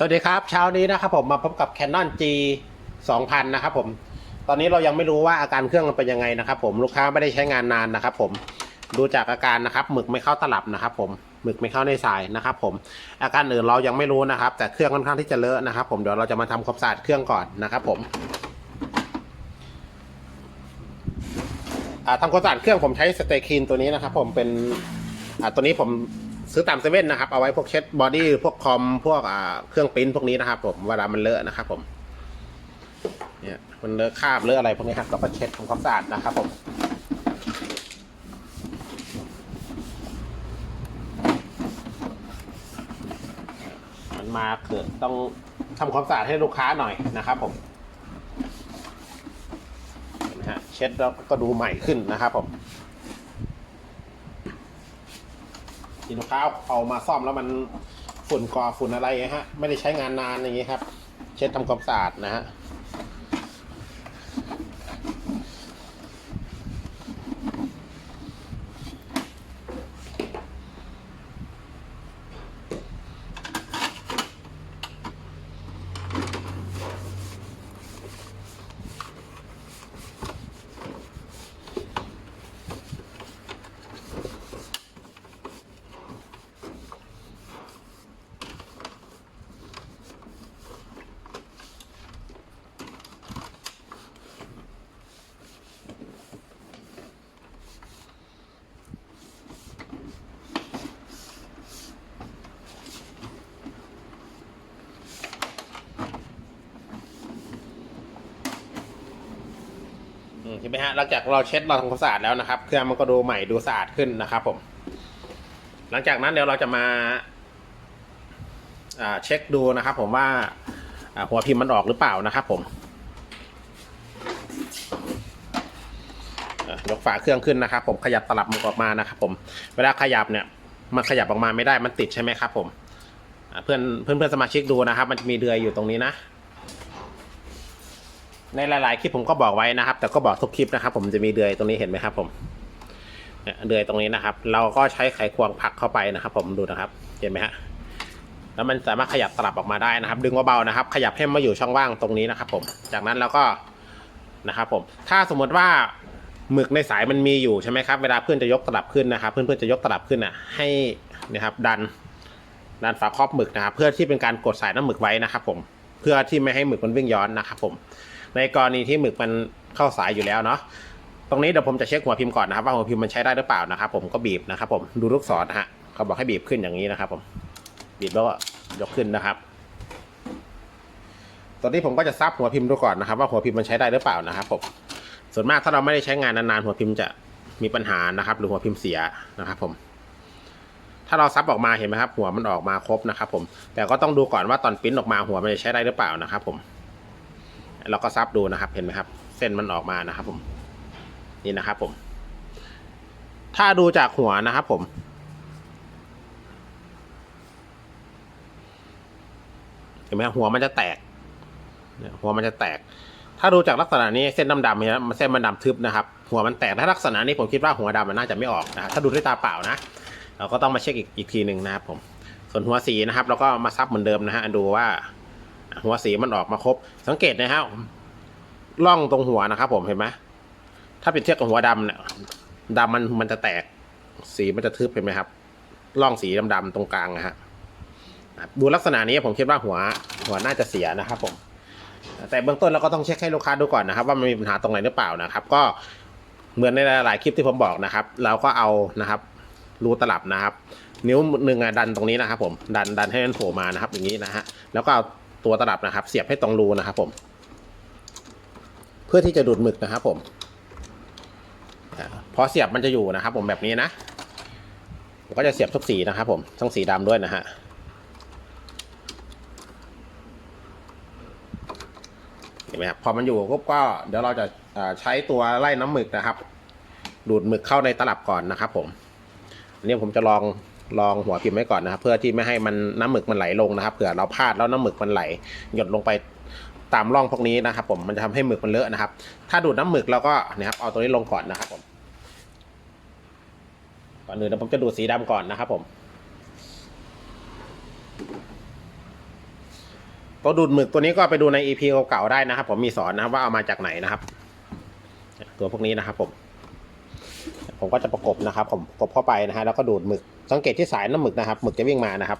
สวัสดีครับเช้านี้นะครับผมมาพบกับ Canon G 2000 นะครับผม ตอนนี้เรายังไม่รู้ว่าอาการเครื่องมันเป็นยังไงนะครับผมลูกค้าไม่ได้ใช้งานนานนะครับผมดูจากอาการนะครับหมึกไม่เข้าตลับนะครับผมหมึกไม่เข้าในสายนะครับผมอาการอื่นเรายังไม่รู้นะครับ แต่เครื่องค่อนข้างที่จะเลอะนะครับ ผมเดี๋ยวเราจะมาทำความสะอาดเครื่องก่อนนะครับผมทำความสะอาดเครื่องผมใช้สเตคินตัวนี้นะครับผมเป็นตัวนี้ผม ซื้อตามเซเว่นนะครับเอาไว้พวกเช็ดบอดี้พวกคอมพวกอ่าเครื่องปริ้นพวกนี้นะครับผมเวลามันเลอะนะครับผมเนี่ยมันเลอะคราบเลอะอะไรพวกนี้ครับเราก็เช็ดทำความสะอาดนะครับผมมันมาเกิดต้องทำความสะอาดให้ลูกค้าหน่อยนะครับผมเห็นไหมฮะเช็ดแล้วก็ดูใหม่ขึ้นนะครับผม ที่ลูกค้าเอามาซ่อมแล้วมันฝุ่นก่อฝุ่นอะไรฮะ ไม่ได้ใช้งานนานอย่างงี้ครับ เช็ดทำความสะอาดนะฮะ เห็นไหมฮะหลังจากเราเช็ดเราทำความสะอาดแล้วนะครับ เครื่องมันก็ดูใหม่ดูสะอาดขึ้นนะครับ ผม หลังจากนั้นเดี๋ยวเราจะมาเช็คดูนะครับ ผมว่าหัวพิมพ์มันออกหรือเปล่านะครับ ผมยกฝาเครื่องขึ้นนะครับ ผมขยับตลับมันออกมานะครับ ผม เวลาขยับเนี่ยมันขยับออกมาไม่ได้มันติดใช่ไหมครับ ผมเพื่อนเพื่อนเพื่อนสมาชิกดูนะครับ มันจะมีเดือยอยู่ตรงนี้นะ ในหลาย ๆ คลิปผมก็บอกไว้นะครับ แต่ก็บอกทุกคลิปนะครับ ผมจะมีเดือยตรงนี้เห็นไหมครับ ผมเดือยตรงนี้นะครับ เราก็ใช้ไขควงผลักเข้าไปนะครับ ผมดูนะครับ เห็นไหมฮะแล้วมันสามารถขยับตลับออกมาได้นะครับ ดึงเบาๆนะครับ ขยับให้มาอยู่ช่องว่างตรงนี้นะครับ ผม จากนั้นเราก็นะครับ ผม ถ้าสมมติว่าหมึกในสายมันมีอยู่ใช่ไหมครับ เวลาเพื่อนจะยกตลับขึ้นนะครับ เพื่อนๆจะยกตลับขึ้นอะ ให้นะครับ ดันดันฝาครอบหมึกนะครับ เพื่อที่เป็นการกดสายน้ำหมึกไว้นะครับ ผม เพื่อที่ไม่ให้หมึกมันวิ่งย้อนนะครับ ผม ในกรณีที่หมึกมันเข้าสายอยู่แล้วเนาะตรงนี้เดี๋ยวผมจะเช็คหัวพิมพ์ก่อนนะครับว่าหัวพิมพ์มันใช้ได้หรือเปล่านะครับผมก็บีบนะครับผมดูลูกศรนะฮะเขาบอกให้บีบขึ้นอย่างนี้นะครับผมบีบแล้วก็ยกขึ้นนะครับ ตอนนี้ผมก็จะซับหัวพิมพ์ดูก่อนนะครับ ว่าหัวพิมพ์มันใช้ได้หรือเปล่านะครับผมส่วนมากถ้าเราไม่ได้ใช้งานนานๆหัวพิมพ์จะมีปัญหานะครับ หรือหัวพิมพ์เสียนะครับผมถ้าเราซับออกมาเห็นไหมครับ หัวมันออกมาครบนะครับ ผมแต่ก็ต้องดูก่อนว่าตอนปิ้นออกมาหัวมันจะใช้ได้หรือเปล่านะครับ ผม เราก็ซับดูนะครับ เห็นไหมครับ เส้นมันออกมานะครับ ผม นี่นะครับ ผม ถ้าดูจากหัวนะครับ ผม เห็นไหมหัวมันจะแตกหัวมันจะแตก ถ้าดูจากลักษณะนี้เส้นดำๆเนี่ยมันเส้นมันดำทึบนะครับ หัวมันแตกถ้าลักษณะนี้ผมคิดว่าหัวดำมันน่าจะไม่ออกนะครับถ้าดูด้วยตาเปล่านะเราก็ต้องมาเช็คอีกอีกทีหนึ่งนะครับผม ส่วนหัวสีนะครับ เราก็มาซับเหมือนเดิมนะฮะดูว่า หัวสีมันออกมาครบ สังเกตนะครับร่องตรงหัวนะครับ ผมเห็นไหมถ้าเปรียบเทียบกับหัวดำเนี่ยดำมันมันจะแตก สีมันจะทึบเห็นไหมครับร่องสีดำๆตรงกลางนะฮะดูลักษณะนี้ผมคิดว่าหัวหัวน่าจะเสียนะครับผมแต่เบื้องต้นเราก็ต้องเช็คให้ลูกค้าดูก่อนนะครับ ว่ามันมีปัญหาตรงไหนหรือเปล่านะครับ ก็เหมือนในหลายๆคลิปที่ผมบอกนะครับ เราก็เอานะครับ รูตลับนะครับ นิ้วหนึ่งอะดันตรงนี้นะครับ ผมดันดันให้มันโผล่มานะครับ อย่างนี้นะฮะแล้วก็เอา ตัวตลับนะครับ เสียบให้ตรงรูนะครับผม เพื่อที่จะดูดหมึกนะครับผมพอเสียบมันจะอยู่นะครับ ผมแบบนี้นะผมก็จะเสียบทุกสีนะครับ ผมทั้งสีดำด้วยนะฮะเห็นไหมครับพอมันอยู่ปุ๊บก็เดี๋ยวเราจะาใช้ตัวไล่น้ำหมึกนะครับ ดูดหมึกเข้าในตลับก่อนนะครับ ผมอันนี้ผมจะลอง ลองหัวพิมพ์ไว้ก่อนนะครับ เพื่อที่ไม่ให้มันน้ำหมึกมันไหลลงนะครับเผื่อเราพลาดแล้วน้ำหมึกมันไหล หยดลงไปตามร่องพวกนี้นะครับ ผมมันจะทำให้หมึกมันเลอะนะครับ ถ้าดูดน้ำหมึกเราก็นะครับเอาตัวนี้ลงก่อนนะครับ ผมก่อนอื่นผมจะดูดสีดำก่อนนะครับ ผมตัวดูดหมึกตัวนี้ก็ไปดูใน EP เก่าๆได้นะครับ ผมมีสอนนะครับว่าเอามาจากไหนนะครับ ตัวพวกนี้นะครับผม ผมก็จะประกบนะครับผมประกบเข้าไปนะฮะแล้วก็ดูดหมึก สังเกตที่สายน้ำหมึกนะครับหมึกจะวิ่งมานะครับ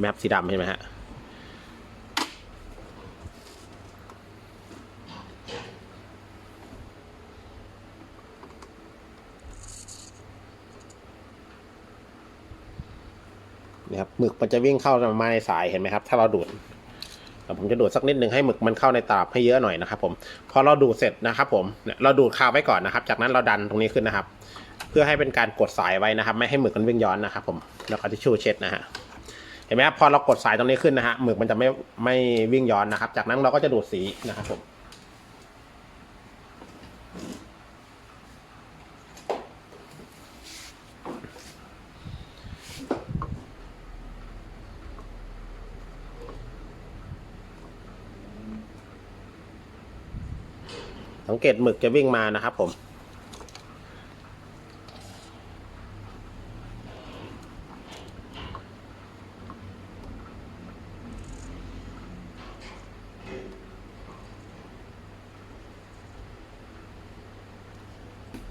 แมปสีดำเห็นไหมฮะนะครับหมึกมันจะวิ่งเข้ามาในสายเห็นไหมครับ ถ้าเราดูดแต่ผมจะดูดสักนิดหนึ่งให้หมึกมันเข้าในตลับให้เยอะหน่อยนะครับผมพอเราดูดเสร็จนะครับผมเนี่ยเราดูดคาไว้ก่อนนะครับ จากนั้นเราดันตรงนี้ขึ้นนะครับ เพื่อให้เป็นการกดสายไว้นะครับ ไม่ให้หมึกมันวิ่งย้อนนะครับผมแล้วก็ทิชชู่เช็ดนะฮะเห็นไหมครับพอเรากดสายตรงนี้ขึ้นนะฮะหมึกมันจะไม่ไม่วิ่งย้อนนะครับ จากนั้นเราก็จะดูดสีนะครับผมสังเกตหมึกจะวิ่งมานะครับผม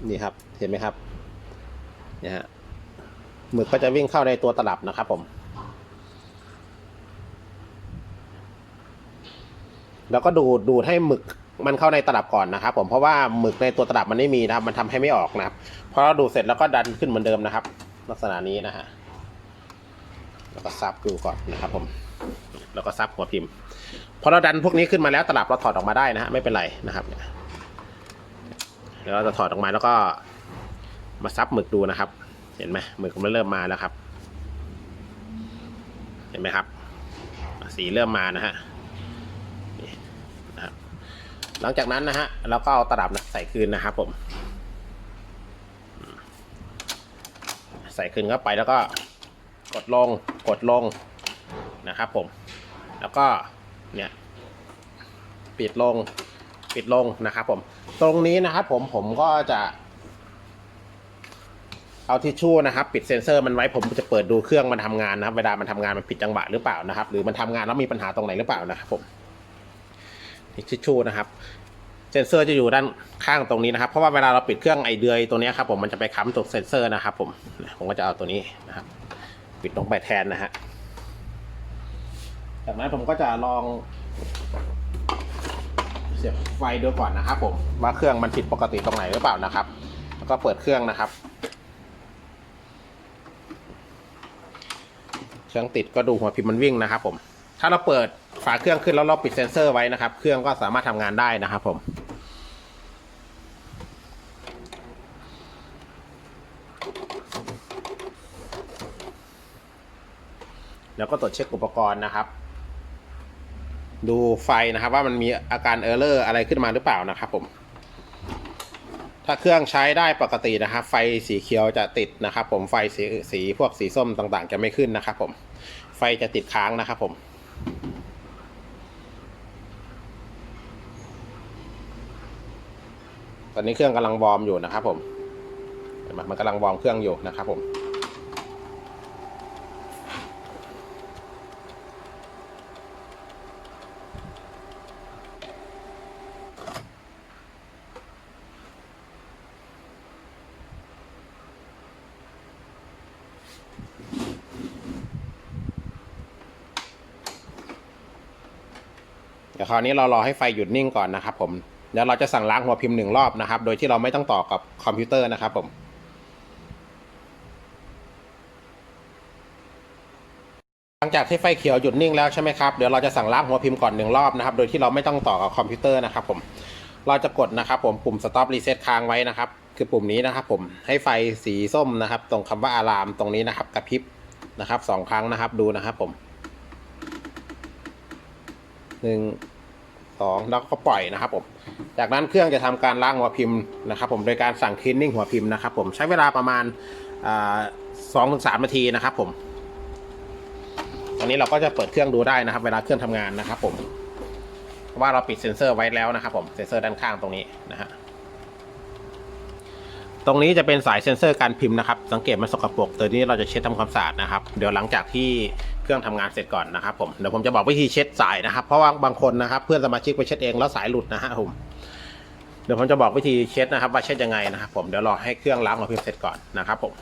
นี่ครับ เห็นไหมครับเนี่ยฮะหมึกก็จะวิ่งเข้าในตัวตลับนะครับผม แล้วก็ดูดดูดให้หมึกมันเข้าในตลับก่อนนะครับ ผมเพราะว่าหมึกในตัวตลับมันไม่มีนะครับ มันทำให้ไม่ออกนะครับพอเราดูดเสร็จแล้วก็ดันขึ้นเหมือนเดิมนะครับ ลักษณะนี้นะฮะแล้วก็ซับดูก่อนนะครับผมแล้วก็ซับหัวพิมพ์พอเราดันพวกนี้ขึ้นมาแล้วตลับเราถอดออกมาได้นะฮะไม่เป็นไรนะครับเดี๋ยวเราจะถอดออกมาแล้วก็มาซับหมึกดูนะครับ เห็นไหมหมึกมันเริ่มมาแล้วครับ เห็นไหมครับ สีเริ่มมานะฮะหลังจากนั้นนะฮะเราก็เอาตลับนะใส่คืนนะครับผม ใส่คืนเข้าไปแล้วก็กดลงกดลงนะครับผม แล้วก็เนี่ยปิดลง ปิดลงนะครับผม ตรงนี้นะครับผมผมก็จะ เอาทิชชู่นะครับ ปิดเซ็นเซอร์มันไว้ผมจะเปิดดูเครื่องมันทำงานนะครับ เวลามันทำงานมันผิดจังหวะหรือเปล่านะครับ หรือมันทำงานแล้วมีปัญหาตรงไหนหรือเปล่านะครับผมทิชชู่นะครับเซนเซอร์จะอยู่ด้านข้างตรงนี้นะครับ เพราะว่าเวลาเราปิดเครื่องไอเดือยตัวนี้ครับผมมันจะไปค้ำตรงเซนเซอร์นะครับ ผมผมก็จะเอาตัวนี้นะครับ ปิดลงไปแทนนะฮะจากนั้นผมก็จะลอง เสียบไฟดูก่อนนะครับผมว่าเครื่องมันผิดปกติตรงไหนหรือเปล่านะครับ แล้วก็เปิดเครื่องนะครับ เครื่องติดก็ดูหัวพิมพ์มันวิ่งนะครับผมถ้าเราเปิดฝาเครื่องขึ้นแล้วเราปิดเซ็นเซอร์ไว้นะครับ เครื่องก็สามารถทำงานได้นะครับผมแล้วก็ตรวจเช็คอุปกรณ์นะครับ ดูไฟนะครับว่ามันมีอาการเออร์เลอร์อะไรขึ้นมาหรือเปล่านะครับผม ถ้าเครื่องใช้ได้ปกตินะครับ ไฟสีเขียวจะติดนะครับ ผมไฟสีสีพวกสีส้มต่างๆ จะไม่ขึ้นนะครับ ผม ไฟจะติดค้างนะครับ ผมตอนนี้เครื่องกำลังวอร์มอยู่นะครับผมมมันกำลังวอร์มเครื่องอยู่นะครับผม ดี๋ยวคราวนี้เรารอให้ไฟหยุดนิ่งก่อนนะครับผมเดี๋ยวเราจะสั่งล้างหัวพิมพ์หนึ่งรอบนะครับ โดยที่เราไม่ต้องต่อกับคอมพิวเตอร์นะครับผมหลังจากที่ไฟเขียวหยุดนิ่งแล้วใช่ไหมครับเดี๋ยวเราจะสั่งล้างหัวพิมพ์ก่อนหนึ่งรอบนะครับ โดยที่เราไม่ต้องต่อกับคอมพิวเตอร์นะครับผมเราจะกดนะครับผมปุ่ม stop reset ค้างไว้นะครับ คือปุ่มนี้นะครับผมให้ไฟสีส้มนะครับ ตรงคำว่าอารามตรงนี้นะครับกระพริบนะครับสองครั้งนะครับดูนะครับผมหนึ่ง สองแล้วก็ปล่อยนะครับผมจากนั้นเครื่องจะทำการล้างหัวพิมพ์นะครับผมโดยการสั่งคลีนนิ่งหัวพิมพ์นะครับผมใช้เวลาประมาณสองถึงสามนาทีนะครับผมตอนนี้เราก็จะเปิดเครื่องดูได้นะครับ เวลาเครื่องทำงานนะครับ ผมเพราะว่าเราปิดเซ็นเซอร์ไว้แล้วนะครับ ผมเซ็นเซอร์ด้านข้างตรงนี้นะฮะตรงนี้จะเป็นสายเซ็นเซอร์การพิมพ์นะครับ สังเกตมันสกปรกตัวนี้เราจะเช็ดทำความสะอาดนะครับ เดี๋ยวหลังจากที่ รื่องทำงานเสร็จก่อนนะครับผมเดี๋ยวผมจะบอกวิธีเช็ดสายนะครับ เพราะว่าบางคนนะครับ เพื่อนสมาชิกไปเช็ดเองแล้วสายหลุดนะฮะผมเดี๋ยวผมจะบอกวิธีเช็ดนะครับว่าเช็ดยังไงนะครับผมเดี๋ยวรอให้เครื่องล้างหัวพิมพ์เสร็จก่อนนะครับผม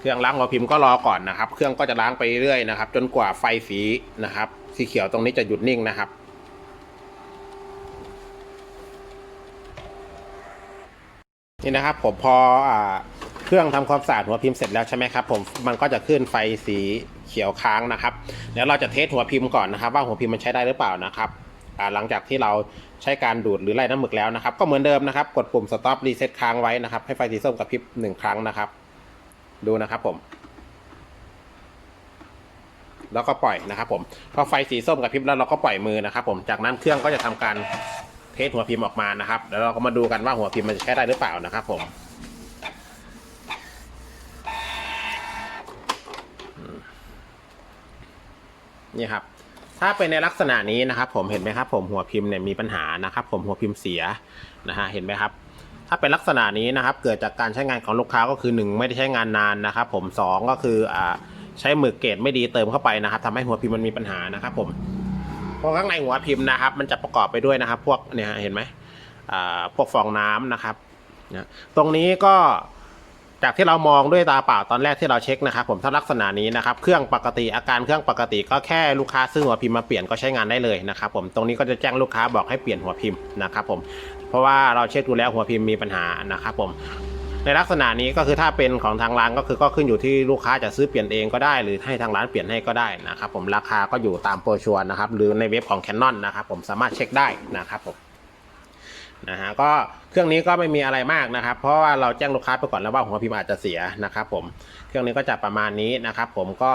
เครื่องล้างหัวพิมพ์ก็รอก่อนนะครับ เครื่องก็จะล้างไปเรื่อยนะครับ จนกว่าไฟสีนะครับ สีเขียวตรงนี้จะหยุดนิ่งนะครับนี่นะครับผมพออ่า เครื่องทำความสะอาดหัวพิมพ์เสร็จแล้วใช่ไหมครับผมมันก็จะขึ้นไฟสีเขียวค้างนะครับเดี๋ยวเราจะเทสหัวพิมพ์ก่อนนะครับ ว่าหัวพิมพ์มันใช้ได้หรือเปล่านะครับหลังจากที่เราใช้การดูดหรือไล่น้ำหมึกแล้วนะครับ ก็เหมือนเดิมนะครับ กดปุ่ม stop reset ค้างไว้นะครับ ให้ไฟสีส้มกระพริบหนึ่งครั้งนะครับ ดูนะครับผม แล้วก็ปล่อยนะครับ ผมพอไฟสีส้มกระพริบแล้วเราก็ปล่อยมือนะครับ ผมจากนั้นเครื่องก็จะทำการเทสหัวพิมพ์ออกมานะครับ แล้วเราก็มาดูกันว่าหัวพิมพ์มันจะใช้ได้หรือเปล่านะครับ ผม นี่ครับ ถ้าเป็นในลักษณะนี้นะครับ ผมเห็นไหมครับ ผมหัวพิมพ์เนี่ยมีปัญหานะครับ ผมหัวพิมพ์เสียนะฮะเห็นไหมครับ ถ้าเป็นลักษณะนี้นะครับ เกิดจากการใช้งานของลูกค้าก็คือ 1 ไม่ได้ใช้งานนานนะครับ ผม2ก็คืออ่าใช้หมึกเกรดไม่ดีเติมเข้าไปนะครับทำให้หัวพิมพ์มันมีปัญหานะครับผมเพราะข้างในหัวพิมพ์นะครับ มันจะประกอบไปด้วยนะครับ พวกเนี่ยเห็นไหมอ่าพวกฟองน้ำนะครับนะตรงนี้ก็ จากที่เรามองด้วยตาเปล่าตอนแรกที่เราเช็คนะครับผมถ้าลักษณะนี้นะครับเครื่องปกติอาการเครื่องปกติก็แค่ลูกค้าซื้อหัวพิมพ์มาเปลี่ยนก็ใช้งานได้เลยนะครับผมตรงนี้ก็จะแจ้งลูกค้าบอกให้เปลี่ยนหัวพิมพ์นะครับผมเพราะว่าเราเช็คดูแล้วหัวพิมพ์มีปัญหานะครับผมในลักษณะนี้ก็คือถ้าเป็นของทางร้านก็คือก็ขึ้นอยู่ที่ลูกค้าจะซื้อเปลี่ยนเองก็ได้ หรือให้ทางร้านเปลี่ยนให้ก็ได้นะครับผมราคาก็อยู่ตามโปรชัวร์นะครับหรือในเว็บของ Canon นะครับผมสามารถเช็คได้นะครับผม นะฮะก็เครื่องนี้ก็ไม่มีอะไรมากนะครับ เพราะว่าเราแจ้งลูกค้าไปก่อนแล้วว่าหัวพิมพ์อาจจะเสียนะครับผมเครื่องนี้ก็จะประมาณนี้นะครับ ผมก็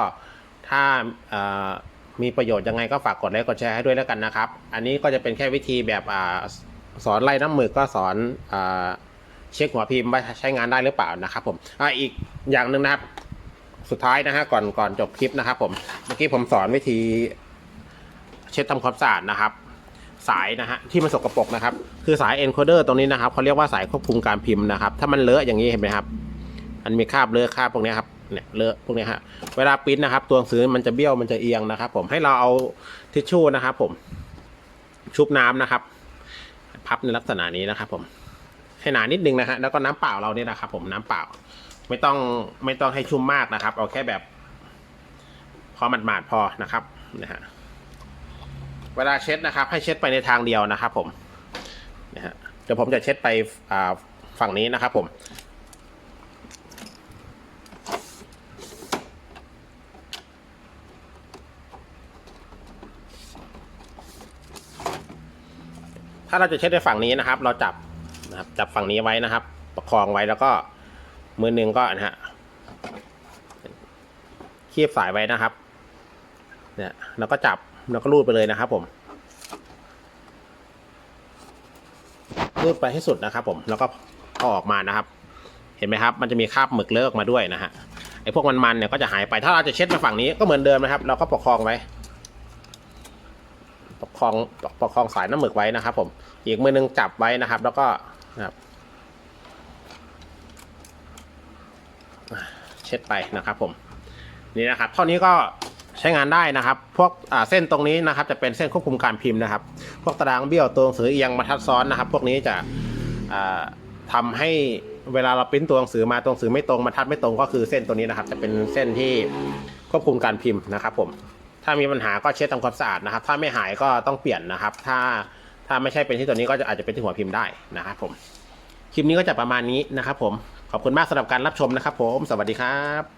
ถ้ามีประโยชน์ยังไงก็ฝากกดไลค์กดแชร์ให้ด้วยแล้วกันนะครับ อันนี้ก็จะเป็นแค่วิธีแบบอสอนไล่น้ำหมึกก็สอนอเช็คหัวพิมพ์ว่าใช้งานได้หรือเปล่านะครับ ผมอ่าอีกอย่างหนึ่งนะครับ สุดท้ายนะฮะก่อนก่อนจบคลิปนะครับ ผมเมื่อกี้ผมสอนวิธีเช็ดทำความสะอาดนะครับ สายนะฮะที่มันสกปรกนะครับ คือสาย encoder ตรงนี้นะครับเขาเรียกว่าสายควบคุมการพิมพ์นะครับ ถ้ามันเลอะอย่างนี้เห็นไหมครับมันมีคราบเลอะคราบพวกนี้ครับเนี่ยเลอะพวกนี้ฮะเวลาปิ้นนะครับ ตัวหนังสือมันจะเบี้ยวมันจะเอียงนะครับ ผมให้เราเอาทิชชู่นะครับ ผมชุบน้ำนะครับ พับในลักษณะนี้นะครับ ผมให้หนานิดนึงนะฮะแล้วก็น้ำเปล่าเราเนี่ยนะครับ ผมน้ำเปล่า ไม่ต้องไม่ต้องให้ชุ่มมากนะครับ เอาแค่แบบ พอหมาดๆพอนะครับนะฮะ เวลาเช็ดนะครับ ให้เช็ดไปในทางเดียวนะครับ ผมนะฮะเดี๋ยวผมจะเช็ดไปฝั่งนี้นะครับ ผมถ้าเราจะเช็ดในฝั่งนี้นะครับ เราจับนะครับจับฝั่งนี้ไว้นะครับ ประคองไว้แล้วก็มือหนึ่งก็นะฮะคีบสายไว้นะครับ เนี่ยแล้วก็จับ แล้วก็รูดไปเลยนะครับผมรูดไปให้สุดนะครับ ผมแล้วก็เอาออกมานะครับ เห็นไหมครับ มันจะมีคราบหมึกเลอะอกมาด้วยนะฮะไอ้พวกมันๆเนี่ยก็จะหายไปถ้าเราจะเช็ดมาฝั่งนี้ก็เหมือนเดิมนะครับ เราก็ประคองไว้ประคองประคองสายน้ำหมึกไว้นะครับ ผม อีกมือนึงจับไว้นะครับ แล้วก็นะครับเช็ดไปนะครับ ผม นี่นะครับ เท่านี้ก็ ใช้งานได้นะครับ พวกเส้นตรงนี้นะครับ จะเป็นเส้นควบคุมการพิมพ์นะครับ พวกตารางเบี้ยวตัวหนังสือเอียงบรรทัดซ้อนนะครับ พวกนี้จะอ่าทำให้เวลาเราปริ้นตัวหนังสือมาตัวหนังสือไม่ตรงบรรทัดไม่ตรงก็คือเส้นตัวนี้นะครับ จะเป็นเส้นที่ควบคุมการพิมพ์นะครับ ผม ถ้ามีปัญหาก็เช็ดทำความสะอาดนะครับ ถ้าไม่หายก็ต้องเปลี่ยนนะครับ ถ้าถ้าไม่ใช่เป็นที่ตัวนี้ก็จะอาจจะเป็นที่หัวพิมพ์ได้นะครับ ผม คลิปนี้ก็จะประมาณนี้นะครับ ผม ขอบคุณมากสำหรับการรับชมนะครับ ผม สวัสดีครับ